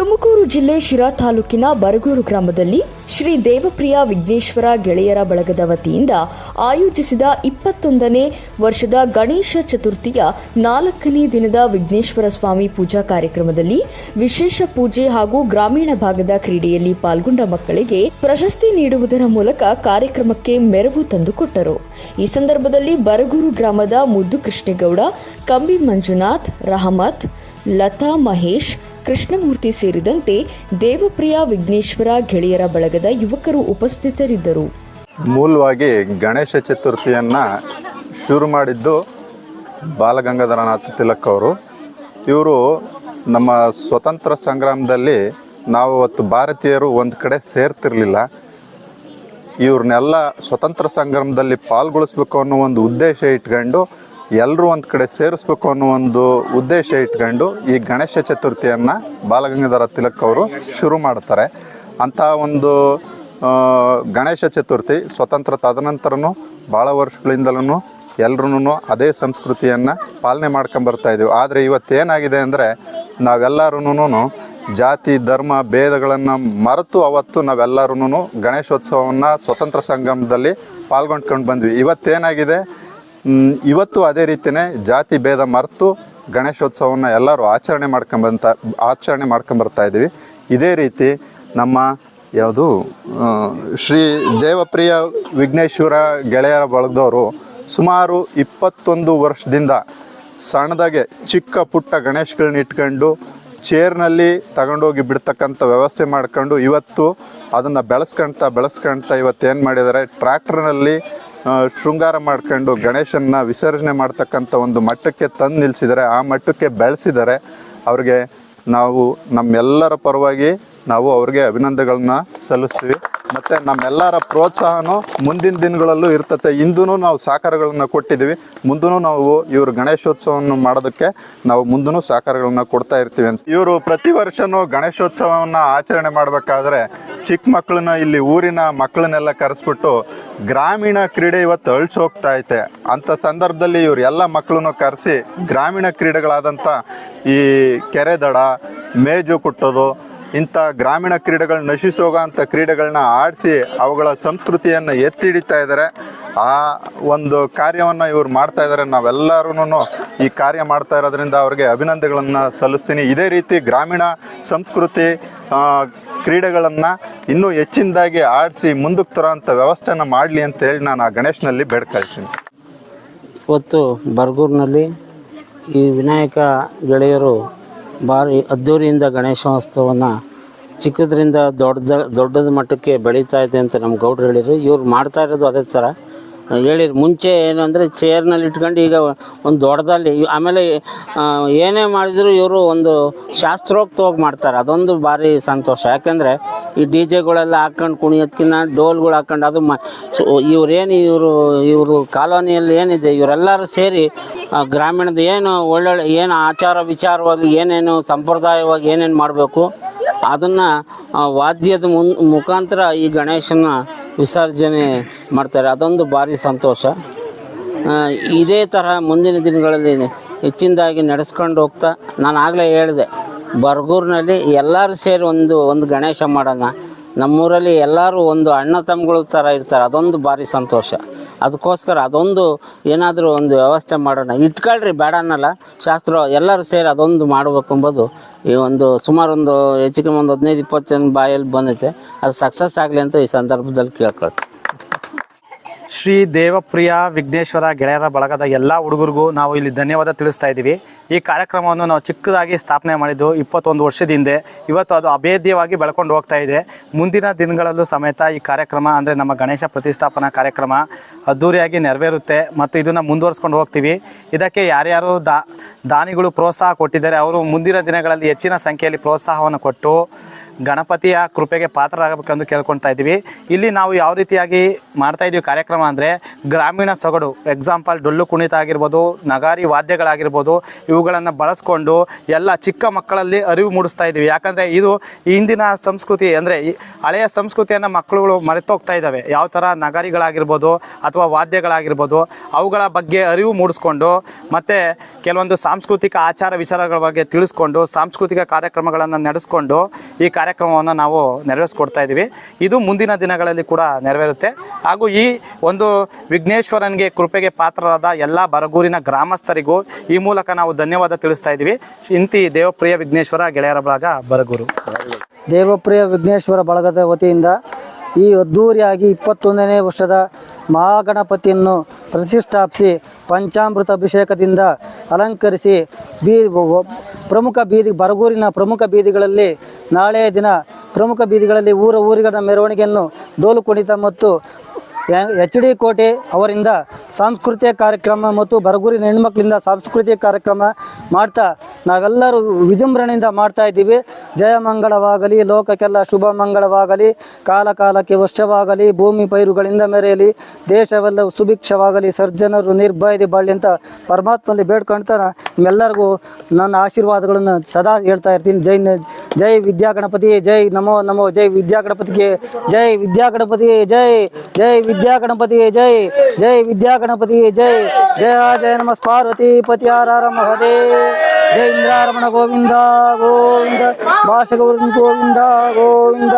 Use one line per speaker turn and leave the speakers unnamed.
ತುಮಕೂರು ಜಿಲ್ಲೆ ಶಿರಾ ತಾಲೂಕಿನ ಬರಗೂರು ಗ್ರಾಮದಲ್ಲಿ ಶ್ರೀ ದೇವಪ್ರಿಯ ವಿಘ್ನೇಶ್ವರ ಗೆಳೆಯರ ಬಳಗದ ವತಿಯಿಂದ ಆಯೋಜಿಸಿದ ಇಪ್ಪತ್ತೊಂದನೇ ವರ್ಷದ ಗಣೇಶ ಚತುರ್ಥಿಯ ನಾಲ್ಕನೇ ದಿನದ ವಿಘ್ನೇಶ್ವರ ಸ್ವಾಮಿ ಪೂಜಾ ಕಾರ್ಯಕ್ರಮದಲ್ಲಿ ವಿಶೇಷ ಪೂಜೆ ಹಾಗೂ ಗ್ರಾಮೀಣ ಭಾಗದ ಕ್ರೀಡೆಯಲ್ಲಿ ಪಾಲ್ಗೊಂಡ ಮಕ್ಕಳಿಗೆ ಪ್ರಶಸ್ತಿ ನೀಡುವುದರ ಮೂಲಕ ಕಾರ್ಯಕ್ರಮಕ್ಕೆ ಮೆರವು ತಂದುಕೊಟ್ಟರು ಈ ಸಂದರ್ಭದಲ್ಲಿ ಬರಗೂರು ಗ್ರಾಮದ ಮುದ್ದು ಕೃಷ್ಣೇಗೌಡ ಕಂಬಿ ಮಂಜುನಾಥ್, ರಹಮತ್, ಲತಾ ಮಹೇಶ್ ಕೃಷ್ಣಮೂರ್ತಿ ಸೇರಿದಂತೆ ದೇವಪ್ರಿಯ ವಿಘ್ನೇಶ್ವರ ಗೆಳೆಯರ ಬಳಗದ ಯುವಕರು ಉಪಸ್ಥಿತರಿದ್ದರು.
ಮೂಲವಾಗಿ ಗಣೇಶ ಚತುರ್ಥಿಯನ್ನ ಶುರು ಮಾಡಿದ್ದು ಬಾಲಗಂಗಾಧರನಾಥ ತಿಲಕ್ ಅವರು. ಇವರು ನಮ್ಮ ಸ್ವತಂತ್ರ ಸಂಗ್ರಾಮದಲ್ಲಿ ನಾವು ಅವತ್ತು ಭಾರತೀಯರು ಒಂದು ಕಡೆ ಸೇರ್ತಿರ್ಲಿಲ್ಲ. ಇವ್ರನ್ನೆಲ್ಲ ಸ್ವತಂತ್ರ ಸಂಗ್ರಾಮದಲ್ಲಿ ಪಾಲ್ಗೊಳಿಸ್ಬೇಕು ಅನ್ನೋ ಒಂದು ಉದ್ದೇಶ ಇಟ್ಕೊಂಡು ಎಲ್ಲರೂ ಒಂದು ಕಡೆ ಸೇರಿಸ್ಬೇಕು ಅನ್ನೋ ಒಂದು ಉದ್ದೇಶ ಇಟ್ಕೊಂಡು ಈ ಗಣೇಶ ಚತುರ್ಥಿಯನ್ನು ಬಾಲಗಂಗಾಧರ ತಿಲಕ್ ಅವರು ಶುರು ಮಾಡ್ತಾರೆ. ಅಂಥ ಒಂದು ಗಣೇಶ ಚತುರ್ಥಿ ಸ್ವತಂತ್ರ ತದನಂತರನೂ ಭಾಳ ವರ್ಷಗಳಿಂದಲೂ ಎಲ್ರೂ ಅದೇ ಸಂಸ್ಕೃತಿಯನ್ನು ಪಾಲನೆ ಮಾಡ್ಕೊಂಬರ್ತಾ ಇದ್ದೀವಿ ಆದರೆ ಇವತ್ತೇನಾಗಿದೆ ಅಂದರೆ ನಾವೆಲ್ಲರೂ ಜಾತಿ, ಧರ್ಮ, ಭೇದಗಳನ್ನು ಮರೆತು ಅವತ್ತು ನಾವೆಲ್ಲರೂ ಗಣೇಶೋತ್ಸವವನ್ನು ಸ್ವತಂತ್ರ ಸಂಗಮದಲ್ಲಿ ಪಾಲ್ಗೊಂಡ್ಕೊಂಡು ಬಂದ್ವಿ. ಇವತ್ತೇನಾಗಿದೆ? ಇವತ್ತು ಅದೇ ರೀತಿಯೇ ಜಾತಿ ಭೇದ ಮರೆತು ಗಣೇಶೋತ್ಸವವನ್ನು ಎಲ್ಲರೂ ಆಚರಣೆ ಮಾಡ್ಕೊಂಬಂತ, ಆಚರಣೆ ಮಾಡ್ಕೊಂಬರ್ತಾ ಇದ್ದೀವಿ. ಇದೇ ರೀತಿ ನಮ್ಮ ಯಾವುದು ಶ್ರೀ ದೇವಪ್ರಿಯ ವಿಘ್ನೇಶ್ವರ ಗೆಳೆಯರ ಬಳಗದವರು ಸುಮಾರು ಇಪ್ಪತ್ತೊಂದು ವರ್ಷದಿಂದ ಸಣ್ಣದಾಗೆ ಚಿಕ್ಕ ಪುಟ್ಟ ಗಣೇಶಗಳನ್ನ ಇಟ್ಕೊಂಡು ಚೇರ್ನಲ್ಲಿ ತಗೊಂಡೋಗಿ ಬಿಡ್ತಕ್ಕಂಥ ವ್ಯವಸ್ಥೆ ಮಾಡ್ಕೊಂಡು ಇವತ್ತು ಅದನ್ನು ಬೆಳೆಸ್ಕೊಳ್ತಾ ಬೆಳೆಸ್ಕೊಳ್ತಾ ಏನು ಮಾಡಿದ್ದಾರೆ? ಟ್ರ್ಯಾಕ್ಟರ್ನಲ್ಲಿ ಶೃಂಗಾರ ಮಾಡ್ಕೊಂಡು ಗಣೇಶನ್ನ ವಿಸರ್ಜನೆ ಮಾಡ್ತಕ್ಕಂಥ ಒಂದು ಮಟ್ಟಕ್ಕೆ ತಂದು ನಿಲ್ಲಿಸಿದರೆ ಆ ಮಟ್ಟಕ್ಕೆ ಬೆಳೆಸಿದರೆ ಅವ್ರಿಗೆ ನಾವು ನಮ್ಮೆಲ್ಲರ ಪರವಾಗಿ ನಾವು ಅವ್ರಿಗೆ ಅಭಿನಂದನೆಗಳನ್ನ ಸಲ್ಲಿಸ್ತೀವಿ. ಮತ್ತು ನಮ್ಮೆಲ್ಲರ ಪ್ರೋತ್ಸಾಹನೂ ಮುಂದಿನ ದಿನಗಳಲ್ಲೂ ಇರ್ತತೆ. ಇಂದೂ ನಾವು ಸಹಕಾರಗಳನ್ನು ಕೊಟ್ಟಿದ್ದೀವಿ. ಮುಂದೂ ನಾವು ಇವರು ಗಣೇಶೋತ್ಸವವನ್ನು ಮಾಡೋದಕ್ಕೆ ನಾವು ಮುಂದೂ ಸಹಕಾರಗಳನ್ನ ಕೊಡ್ತಾ ಇರ್ತೀವಿ ಅಂತ. ಇವರು ಪ್ರತಿ ವರ್ಷವೂ ಗಣೇಶೋತ್ಸವವನ್ನು ಆಚರಣೆ ಮಾಡಬೇಕಾದ್ರೆ ಚಿಕ್ಕ ಮಕ್ಕಳನ್ನ ಇಲ್ಲಿ ಊರಿನ ಮಕ್ಕಳನ್ನೆಲ್ಲ ಕರೆಸ್ಬಿಟ್ಟು ಗ್ರಾಮೀಣ ಕ್ರೀಡೆ ಇವತ್ತು ಅಳ್ಸಿ ಹೋಗ್ತಾ ಐತೆ. ಅಂಥ ಸಂದರ್ಭದಲ್ಲಿ ಇವರು ಎಲ್ಲ ಮಕ್ಕಳನ್ನು ಕರೆಸಿ ಗ್ರಾಮೀಣ ಕ್ರೀಡೆಗಳಾದಂಥ ಈ ಕೆರೆ ದಡ, ಮೇಜು ಕುಟ್ಟೋದು ಇಂಥ ಗ್ರಾಮೀಣ ಕ್ರೀಡೆಗಳು ನಶಿಸೋಗೋಂಥ ಕ್ರೀಡೆಗಳನ್ನ ಆಡಿಸಿ ಅವುಗಳ ಸಂಸ್ಕೃತಿಯನ್ನು ಎತ್ತಿ ಹಿಡಿತಾ ಇದ್ದಾರೆ ಆ ಒಂದು ಕಾರ್ಯವನ್ನು ಇವರು ಮಾಡ್ತಾ ಇದ್ದಾರೆ ನಾವೆಲ್ಲರೂ ಈ ಕಾರ್ಯ ಮಾಡ್ತಾ ಇರೋದ್ರಿಂದ ಅವ್ರಿಗೆ ಅಭಿನಂದನೆಗಳನ್ನು ಸಲ್ಲಿಸ್ತೀನಿ. ಇದೇ ರೀತಿ ಗ್ರಾಮೀಣ ಸಂಸ್ಕೃತಿ ಕ್ರೀಡೆಗಳನ್ನು ಇನ್ನೂ ಹೆಚ್ಚಿನದಾಗಿ ಆಡಿಸಿ ಮುಂದಕ್ಕೆ ತರೋಂಥ ವ್ಯವಸ್ಥೆನ ಮಾಡಲಿ ಅಂತೇಳಿ ನಾನು ಆ ಗಣೇಶನಲ್ಲಿ ಬೇಡ್ಕೊಳ್ತೀನಿ
ಇವತ್ತು ಬರ್ಗೂರಿನಲ್ಲಿ ಈ ವಿನಾಯಕ ಗೆಳೆಯರು ಭಾರಿ ಅದ್ಧೂರಿಯಿಂದ ಗಣೇಶೋತ್ಸವವನ್ನು ಚಿಕ್ಕದ್ರಿಂದ ದೊಡ್ಡದ ದೊಡ್ಡದ ಮಟ್ಟಕ್ಕೆ ಬೆಳೀತಾ ಇದೆ ಅಂತ ನಮ್ಮ ಗೌಡ್ರು ಹೇಳಿದರು. ಇವ್ರು ಮಾಡ್ತಾ ಇರೋದು ಅದೇ ಥರ ಹೇಳಿರು ಮುಂಚೆ ಏನು ಅಂದರೆ ಚೇರ್ನಲ್ಲಿ ಇಟ್ಕೊಂಡು ಈಗ ಒಂದು ದೊಡ್ಡದಲ್ಲಿ ಆಮೇಲೆ ಏನೇ ಮಾಡಿದ್ರು ಇವರು ಒಂದು ಶಾಸ್ತ್ರೋಕ್ತವಾಗಿ ಮಾಡ್ತಾರೆ. ಅದೊಂದು ಭಾರಿ ಸಂತೋಷ. ಯಾಕೆಂದರೆ ಈ ಡಿ ಜೆಗಳೆಲ್ಲ ಹಾಕ್ಕೊಂಡು ಕುಣಿಯೋದ್ಕಿನ್ನ ಡೋಲ್ಗಳು ಹಾಕ್ಕೊಂಡು ಅದು ಮ ಇವ್ರೇನು ಇವರು ಇವರು ಕಾಲೋನಿಯಲ್ಲಿ ಏನಿದೆ, ಇವರೆಲ್ಲರೂ ಸೇರಿ ಗ್ರಾಮೀಣದ ಏನು ಒಳ್ಳೊಳ್ಳೆ, ಏನು ಆಚಾರ ವಿಚಾರವಾಗಿ ಏನೇನು ಸಂಪ್ರದಾಯವಾಗಿ ಏನೇನು ಮಾಡಬೇಕು, ಅದನ್ನು ವಾದ್ಯದ ಮುನ್, ಮುಖಾಂತರ ಈ ಗಣೇಶನ ವಿಸರ್ಜನೆ ಮಾಡ್ತಾರೆ. ಅದೊಂದು ಭಾರಿ ಸಂತೋಷ. ಇದೇ ಥರ ಮುಂದಿನ ದಿನಗಳಲ್ಲಿ ಹೆಚ್ಚಿನದಾಗಿ ನಡೆಸ್ಕೊಂಡು ಹೋಗ್ತಾ ನಾನು ಆಗಲೇ ಹೇಳಿದೆ, ಬರ್ಗೂರಿನಲ್ಲಿ ಎಲ್ಲರೂ ಸೇರಿ ಒಂದು ಒಂದು ಗಣೇಶ ಮಾಡೋಣ. ನಮ್ಮೂರಲ್ಲಿ ಎಲ್ಲರೂ ಒಂದು ಅಣ್ಣ ತಮ್ಮಗಳ ಥರ ಇರ್ತಾರೆ. ಅದೊಂದು ಭಾರಿ ಸಂತೋಷ. ಅದಕ್ಕೋಸ್ಕರ ಅದೊಂದು ಏನಾದರೂ ಒಂದು ವ್ಯವಸ್ಥೆ ಮಾಡೋಣ. ಇಟ್ಕೊಳ್ರಿ, ಬೇಡ ಅನ್ನಲ್ಲ. ಶಾಸ್ತ್ರ ಎಲ್ಲರೂ ಸೇರಿ ಅದೊಂದು ಮಾಡಬೇಕು ಎಂಬುದು ಈ ಒಂದು ಸುಮಾರು ಒಂದು ಹೆಚ್ಚು ಕಮ್ಮಿ ಒಂದು ಹದಿನೈದು ಇಪ್ಪತ್ತು ಜನ ಬಾಯಲ್ಲಿ ಬಂದೈತೆ ಅದು ಸಕ್ಸಸ್ ಆಗಲಿ ಅಂತ ಈ ಸಂದರ್ಭದಲ್ಲಿ ಕೇಳ್ಕೊಳ್ತೀನಿ.
ಶ್ರೀ ದೇವಪ್ರಿಯ ವಿಘ್ನೇಶ್ವರ ಗೆಳೆಯರ ಬಳಗದ ಎಲ್ಲ ಹುಡುಗರಿಗೂ ನಾವು ಇಲ್ಲಿ ಧನ್ಯವಾದ ತಿಳಿಸ್ತಾ ಇದ್ದೀವಿ. ಈ ಕಾರ್ಯಕ್ರಮವನ್ನು ನಾವು ಚಿಕ್ಕದಾಗಿ ಸ್ಥಾಪನೆ ಮಾಡಿದ್ದು ಇಪ್ಪತ್ತೊಂದು ವರ್ಷದ ಹಿಂದೆ. ಇವತ್ತು ಅದು ಅಭೇದ್ಯವಾಗಿ ಬೆಳ್ಕೊಂಡು ಹೋಗ್ತಾ ಇದೆ. ಮುಂದಿನ ದಿನಗಳಲ್ಲೂ ಸಮೇತ ಈ ಕಾರ್ಯಕ್ರಮ ಅಂದರೆ ನಮ್ಮ ಗಣೇಶ ಪ್ರತಿಷ್ಠಾಪನಾ ಕಾರ್ಯಕ್ರಮ ಅದ್ಧೂರಿಯಾಗಿ ನೆರವೇರುತ್ತೆ ಮತ್ತು ಇದನ್ನು ಮುಂದುವರ್ಸ್ಕೊಂಡು ಹೋಗ್ತೀವಿ. ಇದಕ್ಕೆ ಯಾರ್ಯಾರು ದಾ, ದಾನಿಗಳು ಪ್ರೋತ್ಸಾಹ ಕೊಟ್ಟಿದ್ದಾರೆ, ಅವರು ಮುಂದಿನ ದಿನಗಳಲ್ಲಿ ಹೆಚ್ಚಿನ ಸಂಖ್ಯೆಯಲ್ಲಿ ಪ್ರೋತ್ಸಾಹವನ್ನು ಕೊಟ್ಟು ಗಣಪತಿಯ ಕೃಪೆಗೆ ಪಾತ್ರರಾಗಬೇಕೆಂದು ಕೇಳ್ಕೊಳ್ತಾ ಇದ್ದೀವಿ. ಇಲ್ಲಿ ನಾವು ಯಾವ ರೀತಿಯಾಗಿ ಮಾಡ್ತಾ ಇದ್ದೀವಿ ಕಾರ್ಯಕ್ರಮ ಅಂದರೆ ಗ್ರಾಮೀಣ ಸೊಗಡು ಎಕ್ಸಾಂಪಲ್ ಡೊಳ್ಳು ಕುಣಿತ ಆಗಿರ್ಬೋದು, ನಗಾರಿ ವಾದ್ಯಗಳಾಗಿರ್ಬೋದು, ಇವುಗಳನ್ನು ಬಳಸ್ಕೊಂಡು ಎಲ್ಲ ಚಿಕ್ಕ ಮಕ್ಕಳಲ್ಲಿ ಅರಿವು ಮೂಡಿಸ್ತಾ ಇದ್ದೀವಿ ಯಾಕಂದರೆ ಇದು ಇಂದಿನ ಸಂಸ್ಕೃತಿ ಅಂದರೆ ಹಳೆಯ ಸಂಸ್ಕೃತಿಯನ್ನು ಮಕ್ಕಳುಗಳು ಮರೆತೋಗ್ತಾ ಇದ್ದಾವೆ. ಯಾವ ಥರ ನಗಾರಿಗಳಾಗಿರ್ಬೋದು ಅಥವಾ ವಾದ್ಯಗಳಾಗಿರ್ಬೋದು, ಅವುಗಳ ಬಗ್ಗೆ ಅರಿವು ಮೂಡಿಸ್ಕೊಂಡು ಮತ್ತು ಕೆಲವೊಂದು ಸಾಂಸ್ಕೃತಿಕ ಆಚಾರ ವಿಚಾರಗಳ ಬಗ್ಗೆ ತಿಳಿಸ್ಕೊಂಡು, ಸಾಂಸ್ಕೃತಿಕ ಕಾರ್ಯಕ್ರಮಗಳನ್ನು ನಡೆಸ್ಕೊಂಡು ಈ ಕಾರ್ಯಕ್ರಮವನ್ನು ನಾವು ನೆರವೇರಿಸ್ಕೊಡ್ತಾ ಇದ್ದೀವಿ. ಇದು ಮುಂದಿನ ದಿನಗಳಲ್ಲಿ ಕೂಡ ನೆರವೇರುತ್ತೆ. ಹಾಗೂ ಈ ಒಂದು ವಿಘ್ನೇಶ್ವರನಿಗೆ ಕೃಪೆಗೆ ಪಾತ್ರರಾದ ಎಲ್ಲ ಬರಗೂರಿನ ಗ್ರಾಮಸ್ಥರಿಗೂ ಈ ಮೂಲಕ ನಾವು ಧನ್ಯವಾದ ತಿಳಿಸ್ತಾ ಇದ್ದೀವಿ. ಇಂತಿ ದೇವಪ್ರಿಯ ವಿಘ್ನೇಶ್ವರ ಗೆಳೆಯರ ಬಳಗ ಬರಗೂರು.
ದೇವಪ್ರಿಯ ವಿಘ್ನೇಶ್ವರ ಬಳಗದ ವತಿಯಿಂದ ಈ ಅದ್ದೂರಿಯಾಗಿ ಇಪ್ಪತ್ತೊಂದನೇ ವರ್ಷದ ಮಹಾಗಣಪತಿಯನ್ನು ಪ್ರತಿಷ್ಠಾಪಿಸಿ ಪಂಚಾಮೃತ ಅಭಿಷೇಕದಿಂದ ಅಲಂಕರಿಸಿ ಬೀ ಪ್ರಮುಖ ಬೀದಿ, ಬರಗೂರಿನ ಪ್ರಮುಖ ಬೀದಿಗಳಲ್ಲಿ ನಾಳೆಯ ದಿನ ಪ್ರಮುಖ ಬೀದಿಗಳಲ್ಲಿ ಊರ ಊರಿಗಳ ಮೆರವಣಿಗೆಯನ್ನು ಡೋಲು ಕುಣಿತ ಮತ್ತು ಎಚ್ ಡಿ ಕೋಟೆ ಅವರಿಂದ ಸಾಂಸ್ಕೃತಿಕ ಕಾರ್ಯಕ್ರಮ ಮತ್ತು ಬರಗೂರಿನ ಹೆಣ್ಮಕ್ಳಿಂದ ಸಾಂಸ್ಕೃತಿಕ ಕಾರ್ಯಕ್ರಮ ಮಾಡ್ತಾ ನಾವೆಲ್ಲರೂ ವಿಜೃಂಭಣೆಯಿಂದ ಮಾಡ್ತಾ ಇದ್ದೀವಿ. ಜಯ ಮಂಗಳವಾಗಲಿ, ಲೋಕಕ್ಕೆಲ್ಲ ಶುಭ ಮಂಗಳವಾಗಲಿ ಕಾಲ ಕಾಲಕ್ಕೆ ವರ್ಷವಾಗಲಿ, ಭೂಮಿ ಪೈರುಗಳಿಂದ ಮೆರೆಯಲಿ, ದೇಶವೆಲ್ಲ ಸುಭಿಕ್ಷವಾಗಲಿ, ಸರ್ಜನರು ನಿರ್ಭಯದಿ ಬಾಳಿ ಅಂತ ಪರಮಾತ್ಮಲ್ಲಿ ಬೇಡ್ಕೊಳ್ತಾ ನಿಮ್ಮೆಲ್ಲರಿಗೂ ನನ್ನ ಆಶೀರ್ವಾದಗಳನ್ನು ಸದಾ ಹೇಳ್ತಾ ಇರ್ತೀನಿ. ಜೈ ಜೈ ವಿದ್ಯಾಗಣಪತಿ, ಜೈ ನಮೋ ನಮೋ, ಜೈ ವಿದ್ಯಾ ಗಣಪತಿಗೆ ಜೈ ವಿದ್ಯಾ ಗಣಪತಿ ಜೈ ಜೈ ವಿದ್ಯಾ ಗಣಪತಿ ಜೈ ಜೈ ವಿದ್ಯಾ ಗಣಪತಿ ಜೈ, ಜಯ ಜಯ ನಮಸ್ ಪಾರ್ವತಿ ಪತಿ ಆರ ಮಹದೇವ್. జైంద్రారమణ గోవింద గోవింద భాష గోవింద గోవింద.